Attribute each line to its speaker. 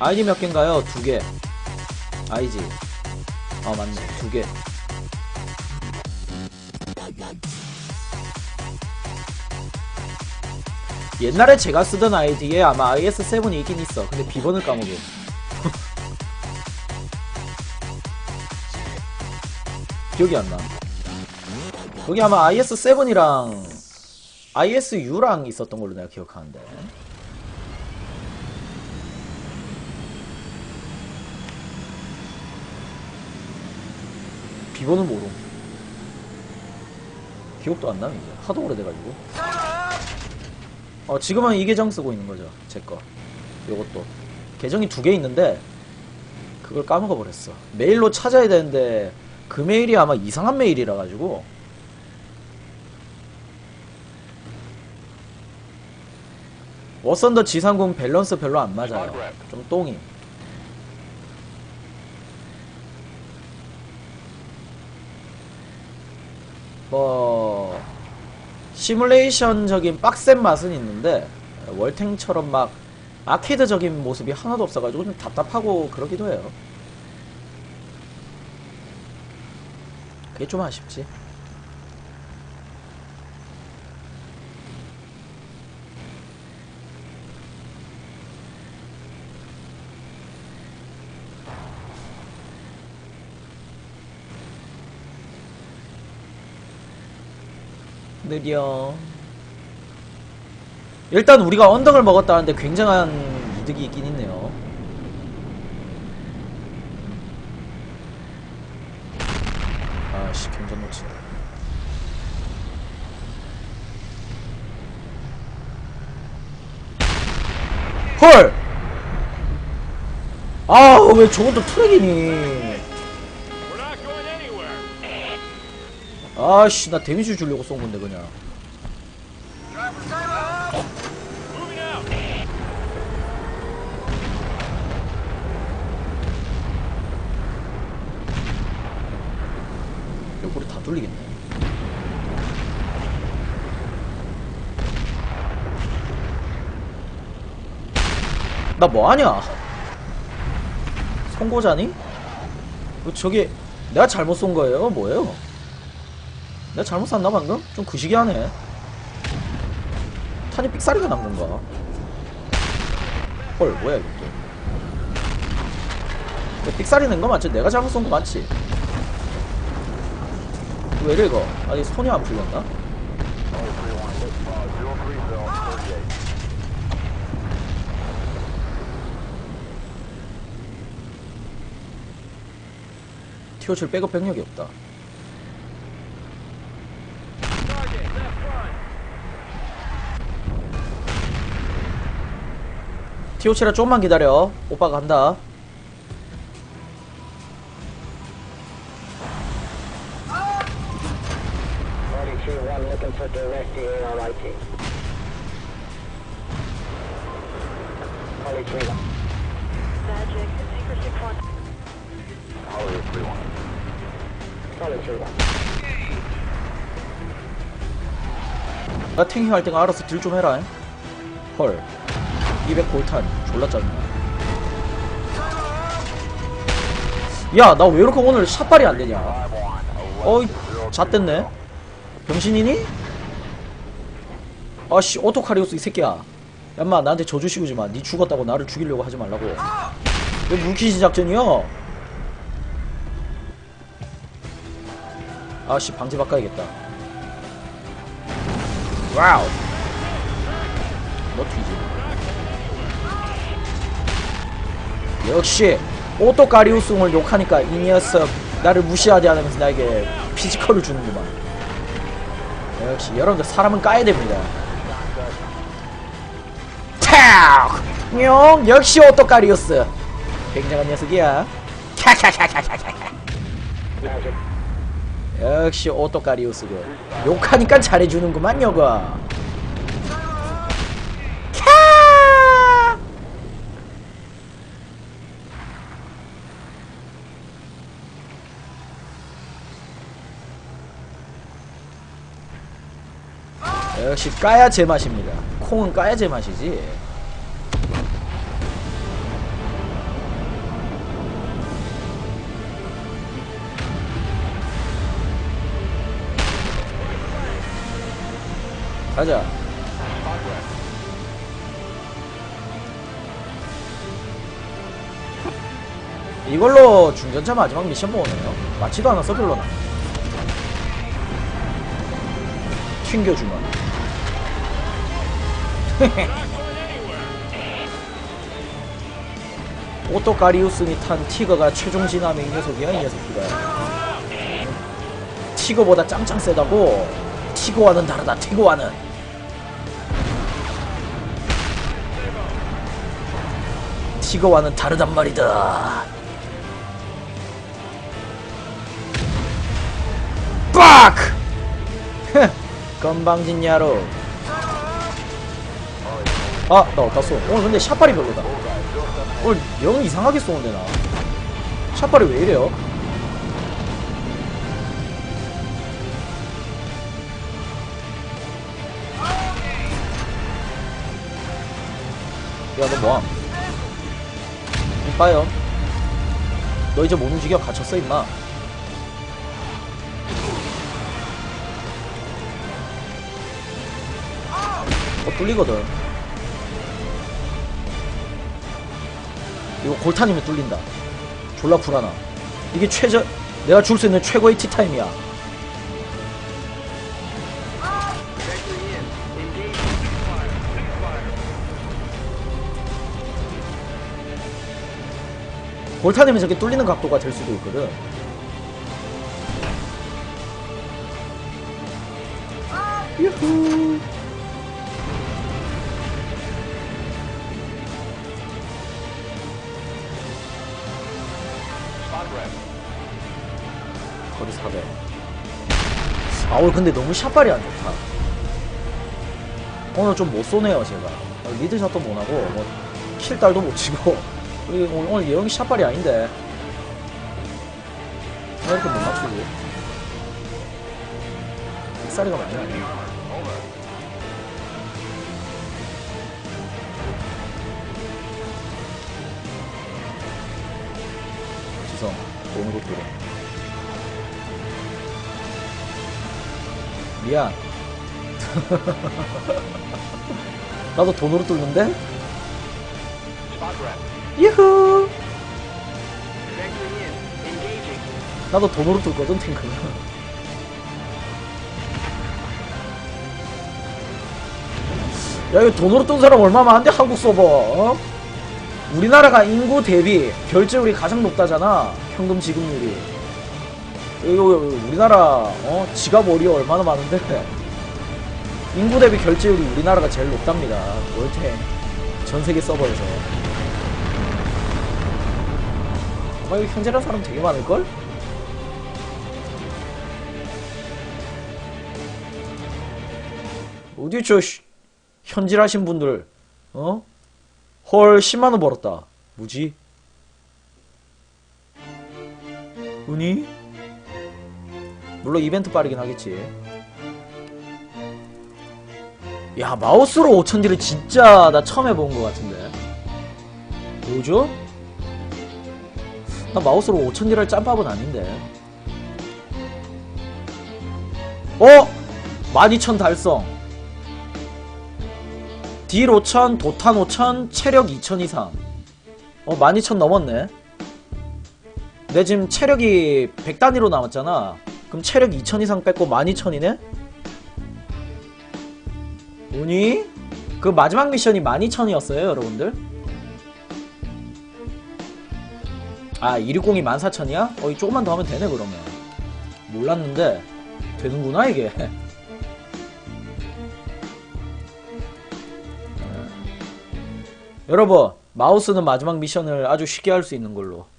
Speaker 1: 아이디 몇 개인가요? 두 개. 아이지. 아 맞네. 두 개. 옛날에 제가 쓰던 아이디에 아마 IS7이 있긴 있어. 근데 비번을 까먹어. 기억이 안 나. 거기 아마 IS7이랑 ISU랑 있었던 걸로 내가 기억하는데. 비번은 모름. 기억도 안 나네, 이제. 하도 오래돼가지고. 어, 지금은 이 계정 쓰고 있는 거죠. 제 거. 요것도. 계정이 두 개 있는데, 그걸 까먹어 버렸어. 메일로 찾아야 되는데, 그 메일이 아마 이상한 메일이라 가지고, 워선더 지상군 밸런스 별로 안 맞아요. 좀 똥이. 뭐 시뮬레이션적인 빡센 맛은 있는데 월탱처럼 막 아케이드적인 모습이 하나도 없어가지고 좀 답답하고 그러기도 해요. 그게 좀 아쉽지. 느려. 일단 우리가 언덕을 먹었다는데 굉장한 이득이 있긴 있네요. 아씨, 경전 놓치네. 헐! 아, 왜 저것도 트랙이니? 아씨, 나 데미지 주려고 쏜 건데, 그냥. 옆구리 다 뚫리겠네. 나 뭐하냐? 송고자니? 뭐 저기 내가 잘못 쏜 거예요? 뭐예요? 내가 잘못 쐈나 방금? 좀 구시기하네. 탄이 삑사리가 난 건가? 헐 뭐야. 이거 삑사리 낸거 맞지? 내가 잘못 쏜 거 맞지? 왜 이래 이거? 아니 손이 안 풀렸나? 티오칠 백업 병력이 없다. 티오칠아 좀만 기다려. 오빠가 간다.
Speaker 2: Forty-two, one looking for direct ARIT. Forty-three, one.
Speaker 3: Magic, Anchor 6-1.
Speaker 2: Forty-three, one.
Speaker 1: 나 탱킹 할 때가 알아서 딜 좀 해라. 헐. 200 골탄. 졸라 짜증나. 야, 나 왜 이렇게 오늘 샷발이 안 되냐? 어이, 잣됐네. 병신이니? 아씨, 오토카리오스 이 새끼야. 얌마, 나한테 저주 씌우지 마. 니 죽었다고 나를 죽이려고 하지 말라고. 왜 물키시 작전이야? 아씨, 방지 바꿔야겠다. 와우. 너 뒤지. 역시 오토카리우스를 욕하니까 이 녀석 나를 무시하지 않으면서 나에게 피지컬을 주는구만. 역시 여러분들 사람은 까야 됩니다. 탁! 용 역시 오토카리우스. 굉장한 녀석이야.
Speaker 2: Magic.
Speaker 1: 역시 오토카리우스고 욕하니까 잘해주는구만 여가 역시 까야 제맛입니다. 콩은 까야 제맛이지. 가자. 이걸로 중전차 마지막 미션 모으네요. 맞지도 않았어 별로 나
Speaker 4: 튕겨주면
Speaker 1: 오토가리우스니 탄 티거가 최종 진화의 이 녀석이야, 이 녀석들아. 티거보다 짱짱 세다고. 티거와는 다르다, 티거와는. 티거와는 다르단 말이다. 빡! 헤, 건방진 야로. 아, 나 어디다 쏘? 오늘 근데 샷발이 별로다. 오늘 영 이상하게 쏘는데 나. 샷발이 왜 이래요? 야, 너 뭐함? 이빠요. 너 이제 못 움직여 갇혔어 임마. 어 뚫리거든. 이거 골탄이면 뚫린다. 졸라 불안하. 이게 최저 내가 줄 수 있는 최고의 티타임이야. 골탄이면 저게 뚫리는 각도가 될 수도 있거든. 유후. 아, 오늘 근데 너무 샷발이 안 좋다. 오늘 좀 못 쏘네요, 제가. 어, 리드샷도 못하고, 뭐, 킬달도 못 치고. 오늘, 예영이 샷발이 아닌데. 왜 이렇게 못 맞추지? 빅사리가 많이 나네. 지성, 오는 것도 미안. 나도 돈으로 뚫는데? 유후! 나도 돈으로 뚫거든, 탱크는. 야, 이거 돈으로 뚫은 사람 얼마 많은데, 한국 서버, 어? 우리나라가 인구 대비 결제율이 가장 높다잖아. 현금 지급률이. 이거 우리나라 어 지갑 월이 얼마나 많은데 인구 대비 결제율이 우리나라가 제일 높답니다 월탱 전 세계 서버에서 아마 이거 현재란 사람 되게 많을걸? 어디 저 씨, 현질하신 분들 어? 헐 10만원 벌었다 뭐지? 운이? 물론 이벤트 빠르긴 하겠지. 야, 마우스로 5천딜을 진짜 나 처음 해본 것 같은데. 뭐죠? 나 마우스로 5천딜 짬밥은 아닌데. 어? 12,000 달성. 딜 5,000, 도탄 5,000, 체력 2,000 이상. 어, 12,000 넘었네. 내 지금 체력이 100단위로 남았잖아. 그럼 체력 2000 이상 뺐고 12000이네? 운이? 그 마지막 미션이 12000이었어요, 여러분들? 아, 260이 14000이야? 어, 이 조금만 더 하면 되네, 그러면. 몰랐는데, 되는구나, 이게. 네. 여러분, 마우스는 마지막 미션을 아주 쉽게 할 수 있는 걸로.